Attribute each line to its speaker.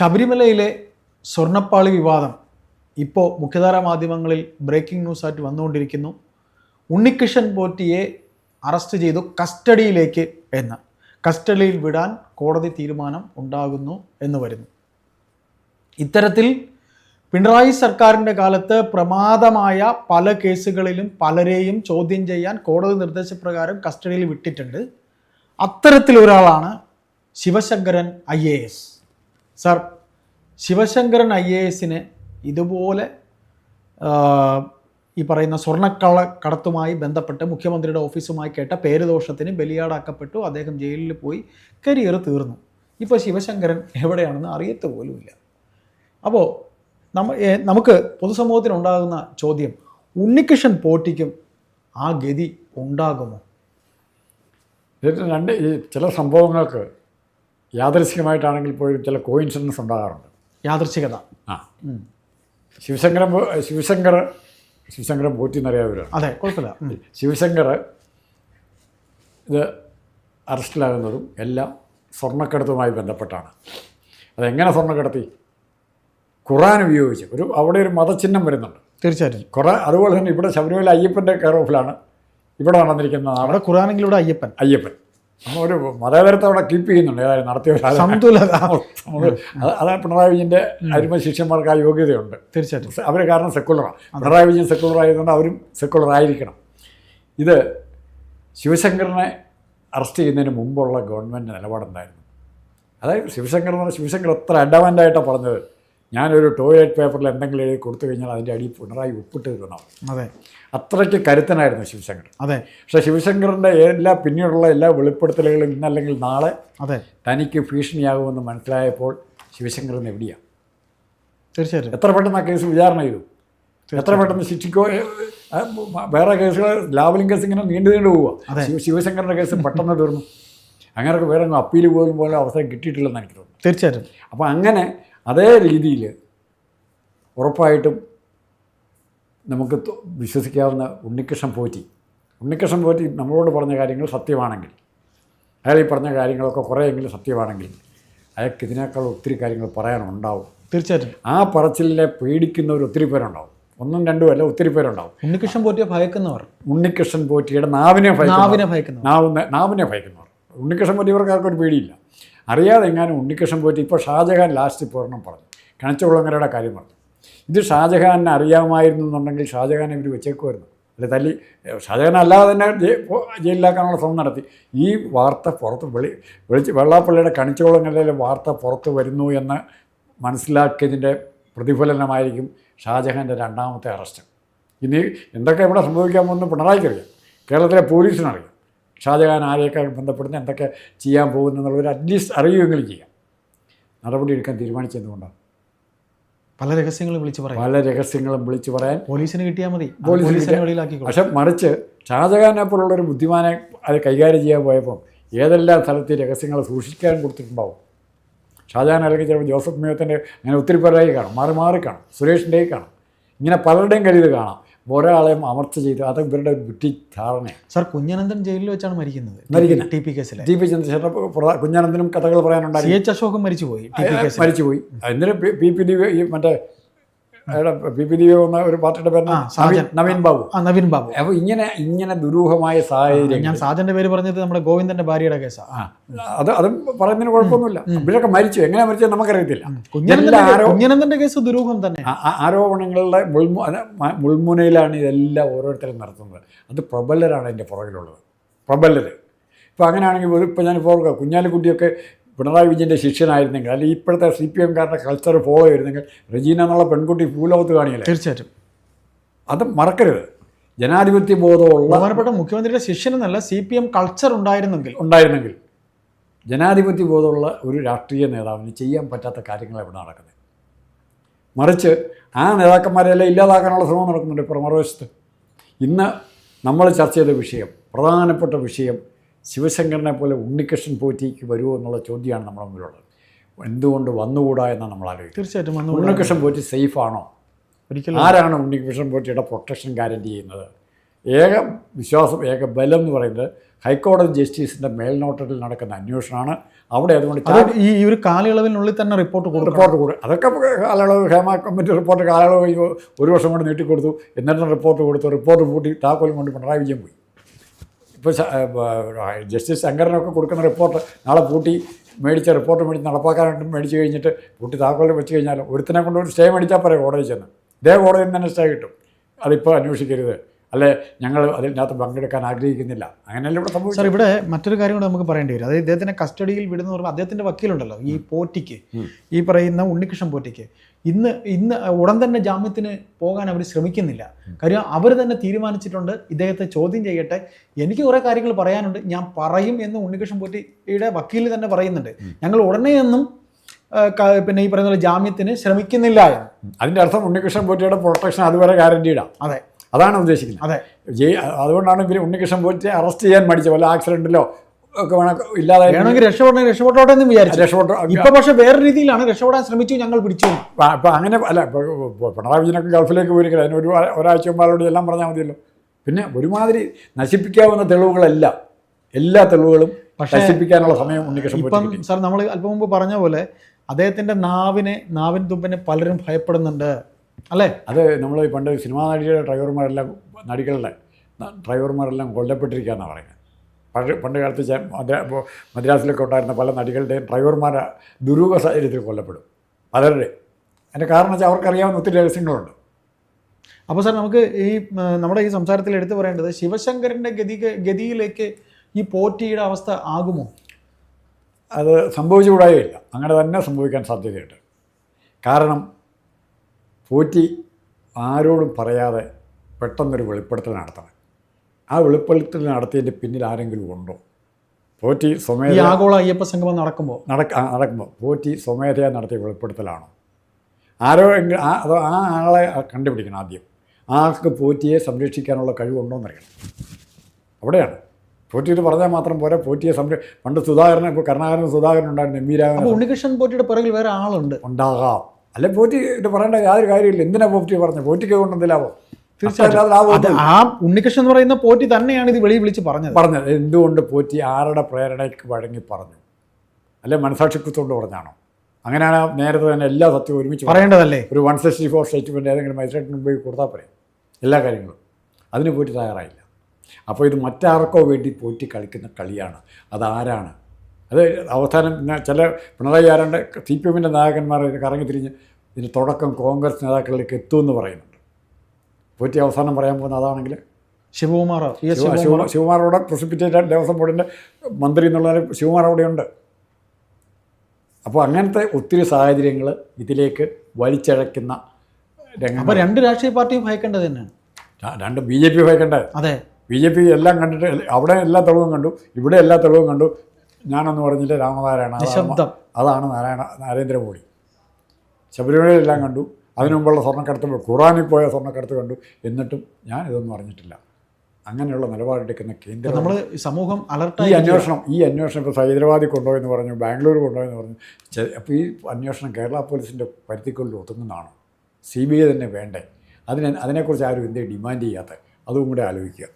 Speaker 1: ശബരിമലയിലെ സ്വർണപ്പാളി വിവാദം ഇപ്പോൾ മുഖ്യധാര മാധ്യമങ്ങളിൽ ബ്രേക്കിംഗ് ന്യൂസായിട്ട് വന്നുകൊണ്ടിരിക്കുന്നു. ഉണ്ണികൃഷ്ണൻ പോറ്റിയെ അറസ്റ്റ് ചെയ്തു കസ്റ്റഡിയിലേക്ക് എന്ന്. കസ്റ്റഡിയിൽ വിടാൻ കോടതി തീരുമാനം ഉണ്ടാകുന്നു എന്ന് വരുന്നു. ഇത്തരത്തിൽ പിണറായി സർക്കാരിന്റെ കാലത്ത് പ്രമാദമായ പല കേസുകളിലും പലരെയും ചോദ്യം ചെയ്യാൻ കോടതി നിർദ്ദേശപ്രകാരം കസ്റ്റഡിയിൽ വിട്ടിട്ടുണ്ട്. അത്തരത്തിലൊരാളാണ് Sivasankaran I A S. Sir Sivasankaran I A എസിന് ഇതുപോലെ ഈ പറയുന്ന സ്വർണക്കള കടത്തുമായി ബന്ധപ്പെട്ട് മുഖ്യമന്ത്രിയുടെ ഓഫീസുമായി കേട്ട പേരുദോഷത്തിന് ബലിയാടാക്കപ്പെട്ടു. അദ്ദേഹം ജയിലിൽ പോയി കരിയർ തീർന്നു. ഇപ്പോൾ ശിവശങ്കരൻ എവിടെയാണെന്ന് അറിയത്ത് പോലുമില്ല. അപ്പോൾ നമ്മ നമുക്ക് പൊതുസമൂഹത്തിനുണ്ടാകുന്ന ചോദ്യം ഉണ്ണികൃഷ്ണൻ പോട്ടിക്കും ആ ഗതി ഉണ്ടാകുമോ?
Speaker 2: രണ്ട് ഈ ചില സംഭവങ്ങൾക്ക് യാദൃശികമായിട്ടാണെങ്കിൽ പോലും ചില കോയിൻസിഡൻസ് ഉണ്ടാകാറുണ്ട്.
Speaker 1: യാദൃശ്യകത
Speaker 2: ആ. ശിവശങ്കരൻ ശിവശങ്കർ ശിവശങ്കരൻ പോറ്റി എന്നറിയാവുന്നവരാണ്
Speaker 1: അതെ കുഴപ്പമില്ല.
Speaker 2: ശിവശങ്കർ ഇത് അറസ്റ്റിലാകുന്നതും എല്ലാം സ്വർണക്കടത്തുമായി ബന്ധപ്പെട്ടാണ്. അതെങ്ങനെ സ്വർണക്കടത്തി? ഖുറാൻ ഉപയോഗിച്ച്. ഒരു അവിടെ ഒരു മതചിഹ്നം വരുന്നുണ്ട്.
Speaker 1: തീർച്ചയായിട്ടും.
Speaker 2: കുറേ അതുപോലെ തന്നെ ഇവിടെ ശബരിമല അയ്യപ്പന്റെ കെയർ ഓഫിലാണ് ഇവിടെ നടന്നിരിക്കുന്ന അവിടെ
Speaker 1: അവിടെ ഖുറാനെങ്കിലൂടെ അയ്യപ്പൻ.
Speaker 2: അയ്യപ്പൻ. നമ്മൾ ഒരു മതേതരത്തെ അവിടെ കീപ്പ് ചെയ്യുന്നുണ്ട്. ഏതായാലും നടത്തിയ ഒരു ആളാണ്. അതാണ് പിണറായി വിജയന്റെ അരുമ ശിഷ്യന്മാർക്ക് ആ യോഗ്യതയുണ്ട്.
Speaker 1: തീർച്ചയായിട്ടും.
Speaker 2: അവർ കാരണം സെക്കുലറാണ് പിണറായി വിജയൻ സെക്കുലർ ആയതുകൊണ്ട് അവരും സെക്കുലർ ആയിരിക്കണം. ഇത് ശിവശങ്കറിനെ അറസ്റ്റ് ചെയ്യുന്നതിന് മുമ്പുള്ള ഗവൺമെന്റ് നിലപാടുണ്ടായിരുന്നു അതായത് ശിവശങ്കർ എന്ന് പറഞ്ഞാൽ ശിവശങ്കർ എത്ര അഡവന്റായിട്ടാണ് പറഞ്ഞത്? ഞാനൊരു ടോയ്ലറ്റ് പേപ്പറിൽ എന്തെങ്കിലും എഴുതി കൊടുത്തു കഴിഞ്ഞാൽ അതിന്റെ അടിയിൽ പിണറായി ഉപ്പിട്ട് ഇടണം.
Speaker 1: അതെ.
Speaker 2: അത്രയ്ക്ക് കരുത്തനായിരുന്നു ശിവശങ്കർ.
Speaker 1: അതെ.
Speaker 2: പക്ഷേ ശിവശങ്കറിന്റെ എല്ലാ പിന്നീടുള്ള എല്ലാ വെളിപ്പെടുത്തലുകളും ഇന്നല്ലെങ്കിൽ നാളെ
Speaker 1: അതെ.
Speaker 2: തനിക്ക് ഭീഷണിയാകുമെന്ന് മനസ്സിലായപ്പോൾ ശിവശങ്കറിന് എവിടെയാണ്
Speaker 1: തീർച്ചയായിട്ടും.
Speaker 2: എത്ര പെട്ടെന്ന് ആ കേസ് വിചാരണ ചെയ്തു? എത്ര പെട്ടെന്ന് ശിക്ഷിക്കോ? വേറെ കേസുകൾ ലാവലിംഗ് കേസ് ഇങ്ങനെ നീണ്ടു നീണ്ടു പോവുക. ശിവശങ്കറിന്റെ കേസ് പെട്ടെന്ന് തീർന്നു. അങ്ങനെയൊക്കെ വേറെ അപ്പീൽ പോലും പോലെ അവസരം കിട്ടിയിട്ടില്ലെന്ന് എനിക്ക് തോന്നുന്നു.
Speaker 1: തീർച്ചയായിട്ടും.
Speaker 2: അപ്പോൾ അങ്ങനെ അതേ രീതിയിൽ ഉറപ്പായിട്ടും നമുക്ക് വിശ്വസിക്കാവുന്ന ഉണ്ണികൃഷ്ണൻ പോറ്റി. ഉണ്ണികൃഷ്ണൻ പോറ്റി നമ്മളോട് പറഞ്ഞ കാര്യങ്ങൾ സത്യമാണെങ്കിൽ അയാൾ ഈ പറഞ്ഞ കാര്യങ്ങളൊക്കെ കുറേയെങ്കിലും സത്യമാണെങ്കിൽ അയാൾക്ക് ഇതിനേക്കാൾ ഒത്തിരി കാര്യങ്ങൾ പറയാനുണ്ടാവും.
Speaker 1: തീർച്ചയായിട്ടും.
Speaker 2: ആ പറച്ചിലിനെ പേടിക്കുന്നവർ ഒത്തിരി പേരുണ്ടാവും. ഒന്നും രണ്ടും അല്ല ഒത്തിരി പേരുണ്ടാവും.
Speaker 1: ഉണ്ണികൃഷ്ണൻ പോറ്റിയെ ഭയക്കുന്നവർ.
Speaker 2: ഉണ്ണികൃഷ്ണൻ പോറ്റിയുടെ നാവിനെ
Speaker 1: നാവിനെ ഭയക്കുന്നവർ.
Speaker 2: നാവിനെ ഭയക്കുന്നവർ. ഉണ്ണികൃഷ്ണൻ പോറ്റി ഇവർക്ക് ആർക്കൊരു പേടിയില്ല. അറിയാതെ എങ്ങാനും ഉണ്ണികൃഷ്ണൻ പോയിട്ട് ഇപ്പോൾ ഷാജഹാൻ ലാസ്റ്റ് പൂർണം പറഞ്ഞു. കണച്ചുകുളങ്ങരയുടെ കാര്യം പറഞ്ഞു. ഇത് ഷാജഹാനെ അറിയാമായിരുന്നു എന്നുണ്ടെങ്കിൽ ഷാജഹാനെ ഇവർ വെച്ചേക്കുമായിരുന്നു. അല്ലെ തല്ലി ഷാജഹാൻ അല്ലാതെ തന്നെ ജയിലിലാക്കാനുള്ള ശ്രമം നടത്തി. ഈ വാർത്ത പുറത്ത് വെളി വെളിച്ച് വെള്ളാപ്പള്ളിയുടെ കണിച്ചുകുളങ്ങരയിലെ വാർത്ത പുറത്ത് വരുന്നു എന്ന് മനസ്സിലാക്കിയതിന്റെ പ്രതിഫലനമായിരിക്കും ഷാജഹാന്റെ രണ്ടാമത്തെ അറസ്റ്റ്. ഇനി എന്തൊക്കെ ഇവിടെ സംഭവിക്കാമെന്ന് പിണറായിക്കറിയാം കേരളത്തിലെ പോലീസിനറിയാം. ഷാജഹാൻ ആരെയൊക്കെ ബന്ധപ്പെടുന്ന എന്തൊക്കെ ചെയ്യാൻ പോകുന്നു എന്നുള്ളവർ അറ്റ്ലീസ്റ്റ് അറിയുമെങ്കിലും ചെയ്യാം. നടപടി എടുക്കാൻ തീരുമാനിച്ചതുകൊണ്ടാണ്.
Speaker 1: പല രഹസ്യങ്ങളും വിളിച്ചു പറയാം.
Speaker 2: പല രഹസ്യങ്ങളും വിളിച്ചു പറയാൻ
Speaker 1: പോലീസിന് കിട്ടിയാൽ മതി.
Speaker 2: പോലീസിനെ പക്ഷെ മറിച്ച് ഷാജഹാനെ പോലുള്ള ഒരു ബുദ്ധിമാനെ അത് കൈകാര്യം ചെയ്യാൻ പോയപ്പോൾ ഏതെല്ലാം സ്ഥലത്ത് രഹസ്യങ്ങൾ സൂക്ഷിക്കാൻ കൊടുത്തിട്ടുണ്ടാവും? ഷാജഹാൻ അല്ലെങ്കിൽ ചിലപ്പോൾ ജോസഫ് മേയത്തിന്റെ അങ്ങനെ ഒത്തിരി പേരായി കാണും. മാറി മാറി കാണും. സുരേഷിന്റെയും കാണും. ഇങ്ങനെ പലരുടെയും കയ്യിൽ കാണാം. ഒരാളെയും അമർച്ച ചെയ്തു അത് ഇവരുടെ ഒരു ബുദ്ധി ധാരണയാണ്.
Speaker 1: സാർ കുഞ്ഞനന്ദൻ ജയിലിൽ വെച്ചാണ് മരിക്കുന്നത്.
Speaker 2: മരിക്കുന്നത്.
Speaker 1: ടി പി കെസിൽ
Speaker 2: ടി പി ചന്ദ്രശേഖരൻ കുഞ്ഞനന്ദനും കഥകൾ
Speaker 1: പറയാനുണ്ടായിരുന്നു. എച്ച് അശോകം മരിച്ചുപോയി.
Speaker 2: മരിച്ചുപോയി. എന്നിട്ട് പി- പി ഡി മറ്റേ പി പി ദിവ്യ എന്ന ഒരു പാർട്ടിയുടെ പേര്. നവീൻ ബാബു.
Speaker 1: ആ നവീൻ ബാബു.
Speaker 2: അപ്പോൾ ഇങ്ങനെ ഇങ്ങനെ ദുരൂഹമായ സാഹചര്യം
Speaker 1: ഞാൻ സാജന്റെ പേര് പറഞ്ഞത് നമ്മുടെ ഗോവിന്ദന്റെ ഭാര്യയുടെ കേസാണ്
Speaker 2: അത് അതും പറയുന്നതിന് കുഴപ്പമൊന്നുമില്ല. ഇവരൊക്കെ മരിച്ചു. എങ്ങനെ മരിച്ചത് നമുക്കറിയത്തില്ല.
Speaker 1: കുഞ്ഞനന്ദന്റെ കേസ് ദുരൂഹം തന്നെ.
Speaker 2: ആരോപണങ്ങളുടെ മുൾമുനയിലാണ് ഇതെല്ലാം ഓരോരുത്തരും നടത്തുന്നത്. അത് പ്രബലരാണ് അതിന്റെ പുറകിലുള്ളത്. പ്രബലർ ഇപ്പോൾ അങ്ങനെയാണെങ്കിൽ ഇപ്പോൾ ഞാനിപ്പോൾ ഓർക്കുക കുഞ്ഞാലിക്കുട്ടിയൊക്കെ പിണറായി വിജയന്റെ ശിഷ്യനായിരുന്നെങ്കിൽ അല്ലെങ്കിൽ ഇപ്പോഴത്തെ സി പി എംകാരുടെ കൾച്ചർ ഫോളോ ചെയ്തിരുന്നെങ്കിൽ റെജീന എന്നുള്ള പെൺകുട്ടി ഭൂലോകത്ത് കാണിയല്ലേ?
Speaker 1: തീർച്ചയായിട്ടും.
Speaker 2: അത് മറക്കരുത്. ജനാധിപത്യ ബോധമുള്ള
Speaker 1: പ്രധാനപ്പെട്ട മുഖ്യമന്ത്രിയുടെ ശിഷ്യനെന്നല്ല സി പി എം കൾച്ചർ ഉണ്ടായിരുന്നെങ്കിൽ.
Speaker 2: ഉണ്ടായിരുന്നെങ്കിൽ. ജനാധിപത്യ ബോധമുള്ള ഒരു രാഷ്ട്രീയ നേതാവിന് ചെയ്യാൻ പറ്റാത്ത കാര്യങ്ങൾ എവിടെ നടക്കുന്നത്? മറിച്ച് ആ നേതാക്കന്മാരെല്ലാം ഇല്ലാതാക്കാനുള്ള ശ്രമം നടക്കുന്നുണ്ട് ഇപ്പോൾ മറുവശത്ത്. ഇന്ന് നമ്മൾ ചർച്ച ചെയ്ത വിഷയം പ്രധാനപ്പെട്ട വിഷയം ശിവശങ്കരനെ പോലെ ഉണ്ണികൃഷ്ണൻ പോറ്റിക്ക് വരുമോ എന്നുള്ള ചോദ്യമാണ് നമ്മുടെ മുമ്പിലുള്ളത് എന്തുകൊണ്ട് വന്നുകൂടാ എന്നാണ് നമ്മൾ ആലോചിക്കുന്നത്?
Speaker 1: തീർച്ചയായിട്ടും
Speaker 2: ഉണ്ണികൃഷ്ണൻ പോറ്റി സേഫ് ആണോ
Speaker 1: ഒരിക്കലും
Speaker 2: ആരാണ് ഉണ്ണികൃഷ്ണൻ പോറ്റിയുടെ പ്രൊട്ടക്ഷൻ ഗ്യാരണ്ടി ചെയ്യുന്നത്? ഏക വിശ്വാസം ഏക ബലം എന്ന് പറയുന്നത് ഹൈക്കോടതി ജസ്റ്റിസിന്റെ മേൽനോട്ടത്തിൽ നടക്കുന്ന അന്വേഷണമാണ്. അവിടെ അതുകൊണ്ട്
Speaker 1: ഈ ഈ ഒരു കാലയളവിനുള്ളിൽ തന്നെ റിപ്പോർട്ട് കൊടുക്കും
Speaker 2: റിപ്പോർട്ട് കൊടുക്കും അതൊക്കെ കാലയളവ് ഹേമ കമ്മിറ്റി റിപ്പോർട്ട് കാലയളവ് ഒരു വർഷം കൊണ്ട് നീട്ടിക്കൊടുത്തു. എന്നിട്ട് റിപ്പോർട്ട് കൊടുത്തു. റിപ്പോർട്ട് പൂട്ടി താക്കോലും കൊണ്ട് പിണറായി വിജയൻ പോയി. ഇപ്പോൾ ജസ്റ്റിസ് ശങ്കരനൊക്കെ കൊടുക്കുന്ന റിപ്പോർട്ട് നാളെ പൂട്ടി മേടിച്ച റിപ്പോർട്ട് മേടിച്ച് നടപ്പാക്കാനായിട്ട് മേടിച്ച് കഴിഞ്ഞിട്ട് പൂട്ടി താക്കോലിൽ വെച്ച് കഴിഞ്ഞാൽ ഒരുത്തിനെ കൊണ്ട് സ്റ്റേ മേടിച്ചാൽ പറയാം കോടതി ചെന്ന്. ഇതേ കോടതിയിൽ നിന്ന് തന്നെ സ്റ്റേ കിട്ടും. അതിപ്പോൾ അന്വേഷിക്കരുത്. അല്ലെ ഞങ്ങൾ അതിനകത്ത് പങ്കെടുക്കാൻ ആഗ്രഹിക്കുന്നില്ല. അങ്ങനെയല്ല ഇവിടെ
Speaker 1: സാർ
Speaker 2: സംഭവിച്ചത്
Speaker 1: ഇവിടെ മറ്റൊരു കാര്യം കൂടെ നമുക്ക് പറയേണ്ടി വരും. അതായത് ഇദ്ദേഹത്തിനെ കസ്റ്റഡിയിൽ വിടുന്ന പറയുമ്പോൾ അദ്ദേഹത്തിന്റെ വക്കീലുണ്ടല്ലോ ഈ പോറ്റിക്ക് ഈ പറയുന്ന ഉണ്ണികൃഷ്ണൻ പോറ്റിക്ക്. ഇന്ന് ഇന്ന് ഉടൻ തന്നെ ജാമ്യത്തിന് പോകാൻ അവർ ശ്രമിക്കുന്നില്ല. കാര്യം അവർ തന്നെ തീരുമാനിച്ചിട്ടുണ്ട് ഇദ്ദേഹത്തെ ചോദ്യം ചെയ്യട്ടെ. എനിക്ക് കുറേ കാര്യങ്ങൾ പറയാനുണ്ട്. ഞാൻ പറയും എന്ന് ഉണ്ണികൃഷ്ണൻ പോറ്റിയുടെ വക്കീൽ തന്നെ പറയുന്നുണ്ട്. ഞങ്ങൾ ഉടനെയൊന്നും ഒന്നും പിന്നെ ഈ പറയുന്ന ജാമ്യത്തിന് ശ്രമിക്കുന്നില്ല എന്ന്.
Speaker 2: അതിന്റെ അർത്ഥം ഉണ്ണികൃഷ്ണൻ പോറ്റിയുടെ പ്രൊട്ടക്ഷൻ അതുവരെ ഗ്യാരണ്ടീഡാണ്
Speaker 1: അതെ.
Speaker 2: അതാണ് ഉദ്ദേശിക്കുന്നത്.
Speaker 1: അതെ.
Speaker 2: അതുകൊണ്ടാണ് ഇവർ ഉണ്ണികൃഷ്ണൻ പോയിട്ട് അറസ്റ്റ് ചെയ്യാൻ മടിച്ചത്. വല്ല ആക്സിഡന്റിലോ ഒക്കെ വേണം ഇല്ലാതായി
Speaker 1: വേണമെങ്കിൽ രക്ഷപ്പെടണേ രക്ഷപ്പെട്ടോട്ടെ എന്ന് വിചാരിച്ചു.
Speaker 2: രക്ഷപ്പെട്ടോ
Speaker 1: ഇപ്പൊ പക്ഷെ വേറെ രീതിയിലാണ് രക്ഷപ്പെടാൻ ശ്രമിച്ചു ഞങ്ങൾ പിടിച്ചു
Speaker 2: അപ്പൊ അങ്ങനെ അല്ല പിണറായി വിജയനൊക്കെ ഗൾഫിലേക്ക് പോയിരിക്കില്ല അതിന് ഒരു ഒരാഴ്ച മുമ്പാളോട് എല്ലാം പറഞ്ഞാൽ മതിയല്ലോ. പിന്നെ ഒരുമാതിരി നശിപ്പിക്കാവുന്ന തെളിവുകളെല്ലാം. എല്ലാ തെളിവുകളും നശിപ്പിക്കാനുള്ള സമയം ഉണ്ണികൃഷ്ണൻ
Speaker 1: ഇപ്പം സാർ നമ്മൾ അല്പം മുമ്പ് പറഞ്ഞ പോലെ അദ്ദേഹത്തിന്റെ നാവിനെ നാവിൻ തുമ്പിനെ പലരും ഭയപ്പെടുന്നുണ്ട്. അല്ലേ?
Speaker 2: അത് നമ്മൾ പണ്ട് സിനിമാ നടിയുടെ ഡ്രൈവർമാരെല്ലാം നടികളുടെ ഡ്രൈവർമാരെല്ലാം കൊല്ലപ്പെട്ടിരിക്കുകയെന്നാണ് പറയുന്നത് പഴയ പണ്ട് കാലത്ത് മദ്രാസിലൊക്കെ ഉണ്ടായിരുന്ന പല നടികളുടെയും ഡ്രൈവർമാർ ദുരൂഹ സാഹചര്യത്തിൽ കൊല്ലപ്പെടും. പലരുടെ. അതിന്റെ കാരണം വെച്ചാൽ അവർക്കറിയാവുന്ന ഒത്തിരി രഹസ്യങ്ങളുണ്ട്.
Speaker 1: അപ്പോൾ സാർ നമുക്ക് ഈ നമ്മുടെ ഈ സംസാരത്തിൽ എടുത്തു പറയേണ്ടത് ശിവശങ്കരന്റെ ഗതി ഗതിയിലേക്ക് ഈ പോറ്റിയുടെ അവസ്ഥ ആകുമോ?
Speaker 2: അത് സംഭവിച്ചുകൂടായില്ല. അങ്ങനെ തന്നെ സംഭവിക്കാൻ സാധ്യതയുണ്ട്. കാരണം പോറ്റി ആരോടും പറയാതെ പെട്ടെന്നൊരു വെളിപ്പെടുത്തൽ നടത്തണം. ആ വെളിപ്പെടുത്തൽ നടത്തിയതിന്റെ പിന്നിൽ ആരെങ്കിലും ഉണ്ടോ? പോറ്റി സ്വമേധ
Speaker 1: ആഗോള അയ്യപ്പ സംഗമം നടക്കുമ്പോൾ
Speaker 2: നടക്ക നടക്കുമ്പോൾ പോറ്റി സ്വമേധയാ നടത്തിയ വെളിപ്പെടുത്തലാണോ? ആരോ ആ അതോ ആ ആളെ കണ്ടുപിടിക്കണം ആദ്യം. ആൾക്ക് പോറ്റിയെ സംരക്ഷിക്കാനുള്ള കഴിവുണ്ടോ എന്നറിയണം അവിടെയാണ്. പോറ്റി ഇത് പറഞ്ഞാൽ മാത്രം പോരാ. പോറ്റിയെ സംര പണ്ട് സുധാകരൻ ഇപ്പോൾ കരുണാകരൻ സുധാകരൻ ഉണ്ടായിരുന്നു എം വി രാഘവൻ
Speaker 1: ഉണ്ണികൃഷ്ണൻ പോറ്റിയുടെ പിറകിൽ വേറെ ആളുണ്ട്.
Speaker 2: ഉണ്ടാകാം. അല്ലെ പോറ്റി പറയേണ്ട യാതൊരു കാര്യമില്ല എന്തിനാ പോറ്റി പറഞ്ഞു പോറ്റിക്ക് കൊണ്ട് ലാഭം?
Speaker 1: തീർച്ചയായിട്ടും. ആ ഉണ്ണികൃഷ്ണൻ എന്ന് പറയുന്ന പോറ്റി തന്നെയാണ് ഇത് വെളി വിളിച്ച് പറഞ്ഞത്.
Speaker 2: പറഞ്ഞത്. എന്തുകൊണ്ട് പോറ്റി ആരുടെ പ്രേരണയ്ക്ക് വഴങ്ങി പറഞ്ഞു? അല്ലെ മനസാക്ഷിത്വത്തോണ്ട് പറഞ്ഞാണോ? അങ്ങനെയാണ് നേരത്തെ തന്നെ എല്ലാ സത്യവും ഒരുമിച്ച്.
Speaker 1: പറയേണ്ടതല്ലേ?
Speaker 2: ഒരു വൺ സിക്സ്റ്റി ഫോർ സ്റ്റേറ്റ്മെന്റ് ഏതെങ്കിലും മജിസ്ട്രേറ്റിന് മുമ്പ് കൊടുത്താൽ പറയും എല്ലാ കാര്യങ്ങളും. അതിന് പോറ്റി തയ്യാറായില്ല. അപ്പോൾ ഇത് മറ്റാർക്കോ വേണ്ടി പോറ്റി കളിക്കുന്ന കളിയാണ്. അതാരാണ്? അത് അവസാനം പിന്നെ ചില പിണറായി ആരാണ്ട് സി പി എമ്മിന്റെ നായകന്മാർ കറങ്ങി തിരിഞ്ഞ് ഇതിന് തുടക്കം കോൺഗ്രസ് നേതാക്കളിലേക്ക് എത്തുമെന്ന് പറയുന്നുണ്ട്. പോറ്റി അവസാനം പറയാൻ പോകുന്ന അതാണെങ്കിൽ
Speaker 1: ശിവകുമാർ ശിവകുമാർ.
Speaker 2: ശിവ ശിവകുമാറോടെ പ്രസിപ്പിറ്റേറ്റ് ദേവസ്വം ബോർഡിന്റെ മന്ത്രി എന്നുള്ള ശിവകുമാർ അവിടെയുണ്ട്. അപ്പോൾ അങ്ങനത്തെ ഒത്തിരി സാഹചര്യങ്ങൾ ഇതിലേക്ക് വലിച്ചഴക്കുന്ന
Speaker 1: രംഗം
Speaker 2: അപ്പോൾ
Speaker 1: രണ്ട് രാഷ്ട്രീയ പാർട്ടിയും ഭയക്കേണ്ടത് തന്നെയാണ്.
Speaker 2: രണ്ട് ബി ജെ പി ഭയക്കേണ്ടത്.
Speaker 1: അതെ.
Speaker 2: ബി ജെ പി എല്ലാം കണ്ടിട്ട് അവിടെ എല്ലാ തെളിവും കണ്ടു ഇവിടെ എല്ലാ തെളിവും കണ്ടു ഞാനൊന്ന് പറഞ്ഞില്ല രാമനാരായണ അതാണ്
Speaker 1: നിശബ്ദം.
Speaker 2: അതാണ് നാരായണ നരേന്ദ്രമോദി. ശബരിമലയിലെല്ലാം കണ്ടു അതിനുമുമ്പുള്ള സ്വർണക്കടത്ത് ഖുറാനിൽ പോയ സ്വർണക്കടത്ത് കണ്ടു എന്നിട്ടും ഞാൻ ഇതൊന്നും അറിഞ്ഞിട്ടില്ല. അങ്ങനെയുള്ള നിലപാടെടുക്കുന്ന കേന്ദ്രം
Speaker 1: നമ്മൾ സമൂഹം
Speaker 2: അലർട്ട്
Speaker 1: ഈ
Speaker 2: അന്വേഷണം ഈ അന്വേഷണം ഇപ്പോൾ ഹൈദരാബാദിൽ കൊണ്ടുപോയെന്ന് പറഞ്ഞു ബാംഗ്ലൂർ കൊണ്ടുപോയെന്ന് പറഞ്ഞു അപ്പോൾ ഈ അന്വേഷണം കേരള പോലീസിന്റെ പരിധിക്കുള്ളിൽ ഒതുങ്ങുന്നതാണ്? സി ബി ഐ തന്നെ വേണ്ടേ? അതിനെ അതിനെക്കുറിച്ച് ആരും എന്തേ ഡിമാൻഡ് ചെയ്യാത്ത അതും കൂടെ ആലോചിക്കുക.